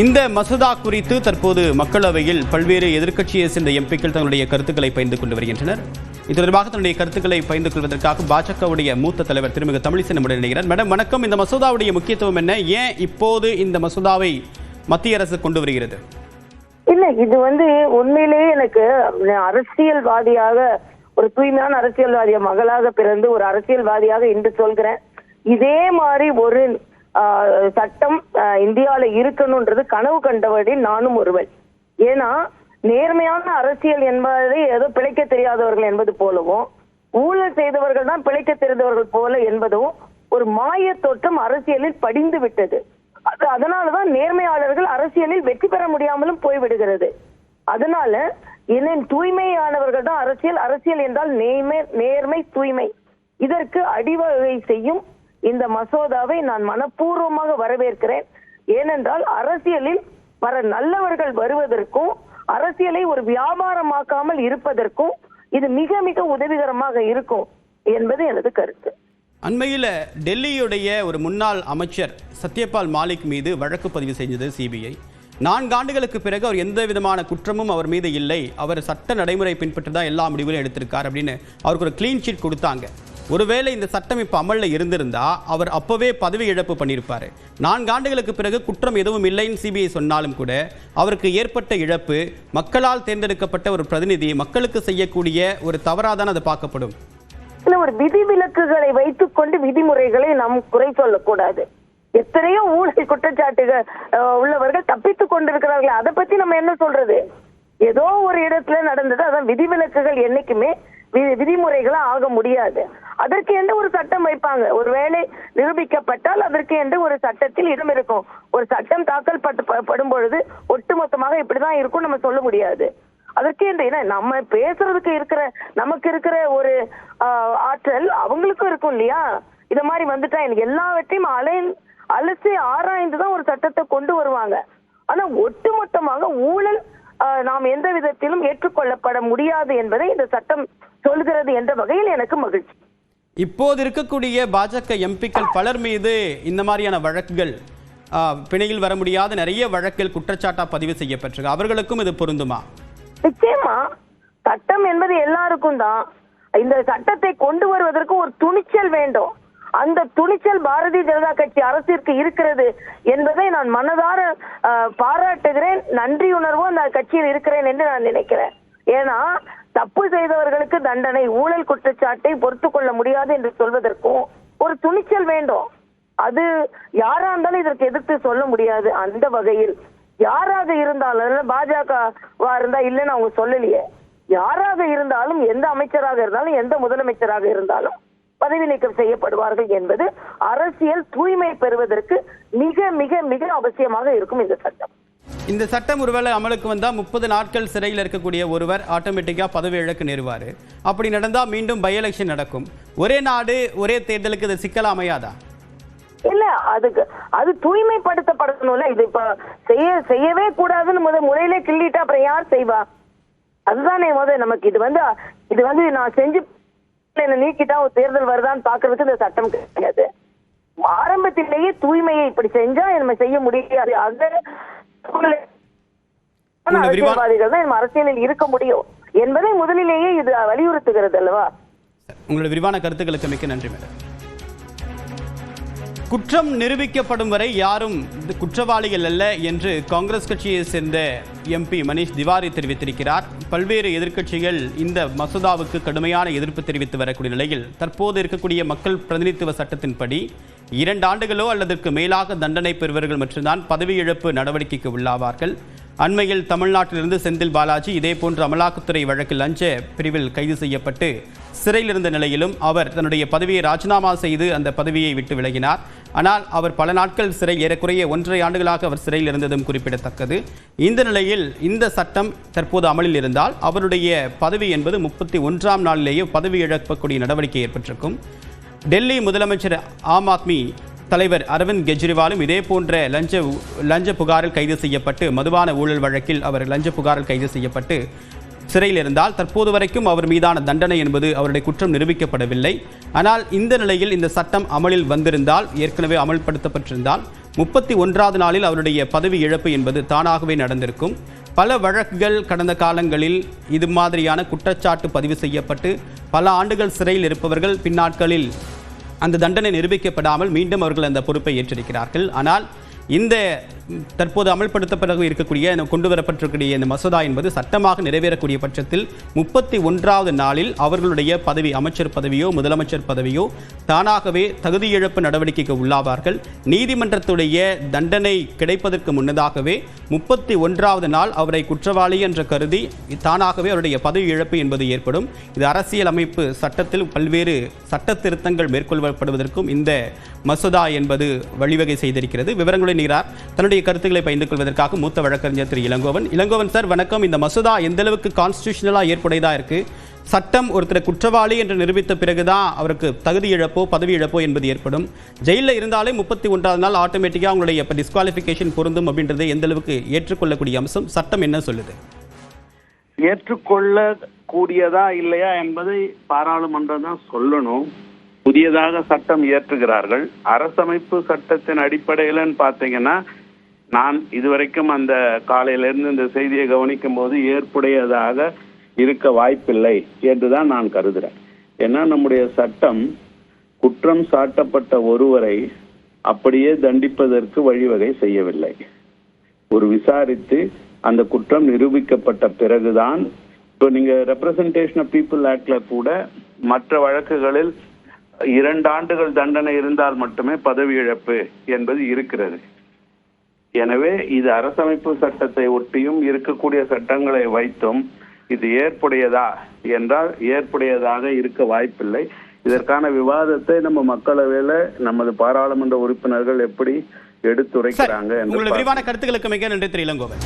இந்த மசோதா குறித்து தற்போது மக்களவையில் பல்வேறு எதிர்க்கட்சியை சேர்ந்த எம்பிக்கள் தங்களுடைய கருத்துக்களை பகிர்ந்து கொண்டு வருகின்றனர். இது தொடர்பாக தன்னுடைய கருத்துக்களை பகிர்ந்து கொள்வதற்காக பாஜகவுடைய மூத்த தலைவர் திருமிகு தமிழிசை நம்முடன் இணைகிறார். மேடம் வணக்கம். இந்த மசோதாவுடைய முக்கியத்துவம் என்ன? ஏன் இப்போது இந்த மசோதாவை மத்திய அரசு கொண்டு வருகிறது? இல்ல இது வந்து உண்மையிலேயே எனக்கு அரசியல்வாதியாக ஒரு தூய்மையான அரசியல்வாதிய மகளாக பிறந்து ஒரு அரசியல்வாதியாக இன்று சொல்கிறேன். இதே மாதிரி ஒரு சட்டம் இந்தியாவில இருக்கணும்ன்றது கனவு கண்டபடி நானும் ஒருவன். ஏன்னா நேர்மையான அரசியல் என்பதை ஏதோ பிழைக்க தெரியாதவர்கள் என்பது போலவும் ஊழல் செய்தவர்கள் தான் பிழைக்க தெரிந்தவர்கள் போல என்பதும் ஒரு மாய தோற்றம் அரசியலில் படிந்து விட்டது. அது அதனாலதான் நேர்மையாளர்கள் அரசியலில் வெற்றி பெற முடியாமலும் போய்விடுகிறது. அதனால இன்னும் தூய்மையானவர்கள் தான் அரசியல் அரசியல் என்றால் நேர்மை நேர்மை தூய்மை. இதற்கு அடிவகை செய்யும் இந்த மசோதாவை நான் மனப்பூர்வமாக வரவேற்கிறேன். ஏனென்றால் அரசியலில் பல நல்லவர்கள் வருவதற்கும் அரசியலை ஒரு வியாபாரமாக்காமல் இருப்பதற்கும் இது மிக மிக உதவிகரமாக இருக்கும் என்பது எனது கருத்து. அண்மையில் டெல்லியுடைய ஒரு முன்னாள் அமைச்சர் சத்யபால் மாலிக் மீது வழக்கு பதிவு செஞ்சது சிபிஐ. நான்கு ஆண்டுகளுக்கு பிறகு அவர் எந்த விதமான குற்றமும் அவர் மீது இல்லை. அவர் சட்ட நடைமுறை பின்பற்றி தான் எல்லா முடிவுகளும் எடுத்திருக்கார் அப்படின்னு அவருக்கு ஒரு கிளீன் ஷீட் கொடுத்தாங்க. ஒருவேளை இந்த சட்டம் இப்போ அமலில் இருந்திருந்தா அவர் அப்பவே பதவி இழப்பு பண்ணியிருப்பாரு. நான்கு ஆண்டுகளுக்கு பிறகு குற்றம் எதுவும் இல்லைன்னு சிபிஐ சொன்னாலும் கூட அவருக்கு ஏற்பட்ட இழப்பு மக்களால் தேர்ந்தெடுக்கப்பட்ட ஒரு பிரதிநிதி மக்களுக்கு செய்யக்கூடிய ஒரு தவறாதான் அது பார்க்கப்படும். இல்ல ஒரு விதிவிலக்குகளை வைத்துக் கொண்டு விதிமுறைகளை நாம் குறை சொல்லக்கூடாது. எத்தனையோ ஊழல் குற்றச்சாட்டுகள் உள்ளவர்கள் தப்பித்துக் கொண்டிருக்கிறார்கள். அதை பத்தி நம்ம என்ன சொல்றது? ஏதோ ஒரு இடத்துல நடந்தது அதான் விதிவிலக்குகள் என்னைக்குமே வி- விதிமுறைகளா ஆக முடியாது. அதற்கு என்று ஒரு சட்டம் வைப்பாங்க? ஒரு வேலை நிரூபிக்கப்பட்டால் அதற்கு என்று ஒரு சட்டத்தில் இடம் இருக்கும்? ஒரு சட்டம் தாக்கல் பட்டு- படும் பொழுது ஒட்டுமொத்தமாக இப்படிதான் இருக்கும் நம்ம சொல்ல முடியாது. அதற்கு இந்த என்ன நம்ம பேசுறதுக்கு இருக்கிற நமக்கு இருக்கிற ஒரு ஆற்றல் அவங்களுக்கும் இருக்கும் இல்லையா? இது மாதிரி வந்துட்டா எனக்கு எல்லாவற்றையும் அலை அலசி ஆராய்ந்து தான் ஒரு சட்டத்தை கொண்டு வருவாங்க. ஆனா ஒட்டுமொத்தமாக ஊழல் நாம் எந்த விதத்திலும் ஏற்றுக்கொள்ளப்பட முடியாது என்பதை இந்த சட்டம் சொல்கிறது என்ற வகையில் எனக்கு மகிழ்ச்சி. இப்போது இருக்கக்கூடிய பாஜக எம்பிக்கள் பலர் மீது இந்த மாதிரியான வழக்குகள் பிணையில் வர முடியாத நிறைய வழக்கில் குற்றச்சாட்டா பதிவு செய்யப்பட்டிருக்கு. அவர்களுக்கும் இது பொருந்துமா? நிச்சயமா. சட்டம் என்பது எல்லாருக்கும் தான். இந்த சட்டத்தை கொண்டு வருவதற்கு ஒரு துணிச்சல் வேண்டும். அந்த துணிச்சல் பாரதிய ஜனதா கட்சி அரசிற்கு இருக்கிறது என்பதை நான் மனதார பாராட்டுகிறேன். நன்றி உணர்வும் அந்த கட்சியில் இருக்கிறேன் என்று நான் நினைக்கிறேன். ஏன்னா தப்பு செய்தவர்களுக்கு தண்டனை ஊழல் குற்றச்சாட்டை பொறுத்து கொள்ள முடியாது என்று சொல்வதற்கும் ஒரு துணிச்சல் வேண்டும். அது யாரா இருந்தாலும் இதற்கு எதிர்த்து சொல்ல முடியாது அந்த வகையில். யாராக இருந்தாலும் பாஜகவா இருந்தா இல்லைன்னு அவங்க சொல்லலையே. யாராக இருந்தாலும் எந்த அமைச்சராக இருந்தாலும் எந்த முதலமைச்சராக இருந்தாலும் பதவி நீக்கம் செய்யப்படுவார்கள் என்பது அரசியல் தூய்மை பெறுவதற்கு மிக மிக மிக அவசியமாக இருக்கும் இந்த சட்டம். இந்த சட்டம் ஒருவேளை அமலுக்கு வந்தால் முப்பது நாட்கள் சிறையில் இருக்கக்கூடிய ஒருவர் ஆட்டோமேட்டிக்காக பதவி இழக்கு நேருவார். அப்படி நடந்தால் மீண்டும் பை எலெக்ஷன் நடக்கும். ஒரே நாடு ஒரே தேர்தலுக்கு இது சிக்கலா அமையாதா? இல்ல அதுக்கு அது தூய்மைப்படுத்தப்படணும்ல. இது இப்ப செய்ய செய்யவே கூடாதுன்னு முத முறையிலே கிள்ளிட்டா அப்புறம் யார் செய்வா? அதுதானே முத நமக்கு இது வந்து இது வந்து நான் செஞ்சு என்ன நீக்கிட்டா ஒரு தேர்தல் வருதான்னு பாக்குறதுக்கு இந்த சட்டம் கிடையாது. ஆரம்பத்திலேயே தூய்மையை இப்படி செஞ்சா நம்ம செய்ய முடியாது. அந்த அரசியல்வாதிகள் தான் அரசியலில் இருக்க முடியும் என்பதை முதலிலேயே இது வலியுறுத்துகிறது அல்லவா? உங்களுடைய விரிவான கருத்துக்களுக்கு மிக்க நன்றி மேடம். குற்றம் நிரூபிக்கப்படும் வரை யாரும் குற்றவாளிகள் அல்ல என்று காங்கிரஸ் கட்சியை சேர்ந்த எம்பி மணீஷ் திவாரி தெரிவித்திருக்கிறார். பல்வேறு எதிர்க்கட்சிகள் இந்த மசோதாவுக்கு கடுமையான எதிர்ப்பு தெரிவித்து வரக்கூடிய நிலையில் தற்போது இருக்கக்கூடிய மக்கள் பிரதிநிதித்துவ சட்டத்தின்படி இரண்டு ஆண்டுகளோ அல்லதற்கு மேலாக தண்டனை பெறுவர்கள் மட்டும்தான் பதவி இழப்பு நடவடிக்கைக்கு உள்ளாவார்கள். அண்மையில் தமிழ்நாட்டிலிருந்து செந்தில் பாலாஜி இதேபோன்று அமலாக்கத்துறை வழக்கில் லஞ்ச பிரிவில் கைது செய்யப்பட்டு சிறையில் இருந்த நிலையிலும் அவர் தன்னுடைய பதவியை ராஜினாமா செய்து அந்த பதவியை விட்டு விலகினார். ஆனால் அவர் பல நாட்கள் சிறை ஏறக்குறைய ஒன்றரை ஆண்டுகளாக அவர் சிறையில் இருந்ததும் குறிப்பிடத்தக்கது. இந்த நிலையில் இந்த சட்டம் தற்போது அமலில் இருந்தால் அவருடைய பதவி என்பது முப்பத்தி ஒன்றாம் நாளிலேயே பதவி இழக்கக்கூடிய நடவடிக்கை ஏற்பட்டிருக்கும். டெல்லி முதலமைச்சர் ஆம் ஆத்மி தலைவர் அரவிந்த் கெஜ்ரிவாலும் இதே போன்ற லஞ்ச லஞ்ச புகாரில் கைது செய்யப்பட்டு மதுபான ஊழல் வழக்கில் அவர் லஞ்ச புகாரில் கைது செய்யப்பட்டு சிறையில் இருந்தால் தற்போது வரைக்கும் அவர் மீதான தண்டனை என்பது அவருடைய குற்றம் நிரூபிக்கப்படவில்லை. ஆனால் இந்த நிலையில் இந்த சட்டம் அமலில் வந்திருந்தால் ஏற்கனவே அமல்படுத்தப்பட்டிருந்தால் முப்பத்தி ஒன்றாவது நாளில் அவருடைய பதவி இழப்பு என்பது தானாகவே நடந்திருக்கும். பல வழக்குகள் கடந்த காலங்களில் இது மாதிரியான குற்றச்சாட்டு பதிவு செய்யப்பட்டு பல ஆண்டுகள் சிறையில் இருப்பவர்கள் பின்னாட்களில் அந்த தண்டனை நிரூபிக்கப்படாமல் மீண்டும் அவர்கள் அந்த பொறுப்பை ஏற்றிருக்கிறார்கள். ஆனால் இந்த தற்போது அமல்படுத்த பிறகு இருக்கக்கூடிய கொண்டு வரப்பட்டிருக்கக்கூடிய இந்த மசோதா என்பது சட்டமாக நிறைவேறக்கூடிய பட்சத்தில் முப்பத்தி ஒன்றாவது நாளில் அவர்களுடைய பதவி அமைச்சர் பதவியோ முதலமைச்சர் பதவியோ தானாகவே தகுதி இழப்பு நடவடிக்கைக்கு உள்ளாவார்கள். நீதிமன்றத்துடைய தண்டனை கிடைப்பதற்கு முன்னதாகவே முப்பத்தி ஒன்றாவது நாள் அவரை குற்றவாளி என்று கருதி தானாகவே அவருடைய பதவி இழப்பு என்பது ஏற்படும். இது அரசியல் அமைப்பு சட்டத்தில் பல்வேறு சட்ட திருத்தங்கள் மேற்கொள்ளப்படுவதற்கும் இந்த மசோதா என்பது வழிவகை செய்திருக்கிறது. விவரங்களை நீரார். தன்னுடைய கருத்துக்களை பகிர்ந்து கொள்வதற்காக மூத்த வழக்கறிஞர் திரு இளங்கோவன். இளங்கோவன் சார் வணக்கம். இந்த மசோதா எந்த அளவுக்கு கான்ஸ்டியூஷனலாக ஏற்புடையதா இருக்கு? சட்டம் ஒருத்தரை குற்றவாளி என்று நிரூபித்த பிறகுதான் அவருக்கு தகுதி இழப்போ பதவி இழப்போ என்பது ஏற்படும். ஜெயிலில் இருந்தாலே முப்பத்தி ஒன்றாவது நாள் ஆட்டோமேட்டிக்காக அவங்களுடைய இப்போ டிஸ்குவாலிஃபிகேஷன் பொருந்தும் அப்படின்றது எந்த அளவுக்கு ஏற்றுக்கொள்ளக்கூடிய அம்சம்? சட்டம் என்ன சொல்லுது? ஏற்றுக்கொள்ள கூடியதா இல்லையா என்பதை பாராளுமன்றம் தான் சொல்லணும். புதியதாக சட்டம் இயற்றுகிறார்கள். அரசமைப்பு சட்டத்தின் அடிப்படையிலன்னு பார்த்தீங்கன்னா நான் இதுவரைக்கும் அந்த காலையிலிருந்து இந்த செய்தியை கவனிக்கும் போது ஏற்புடையதாக இருக்க வாய்ப்பில்லை என்றுதான் நான் கருதுகிறேன் ஏன்னா நம்முடைய சட்டம் குற்றம் சாட்டப்பட்ட ஒருவரை அப்படியே தண்டிப்பதற்கு வழிவகை செய்யவில்லை. ஒரு விசாரித்து அந்த குற்றம் நிரூபிக்கப்பட்ட பிறகுதான் இப்போ நீங்க ரெப்ரசன்டேஷன் ஆஃப் பீப்புள் ஆக்ட்ல கூட மற்ற வழக்குகளில் இரண்டு ஆண்டுகள் தண்டனை இருந்தால் மட்டுமே பதவி இழப்பு என்பது இருக்கிறது. எனவே இது அரசமைப்பு சட்டத்தை ஒட்டியும் இருக்கக்கூடிய சட்டங்களை வைத்தும் இது ஏற்புடையதா என்றால் ஏற்புடையதாக இருக்க வாய்ப்பில்லை. இதற்கான விவாதத்தை நம்ம மக்களவையில நமது பாராளுமன்ற உறுப்பினர்கள் எப்படி எடுத்துரைக்கிறாங்க விரிவான கருத்துக்களுக்கு மிக நன்றி திரு இளங்கோவன்.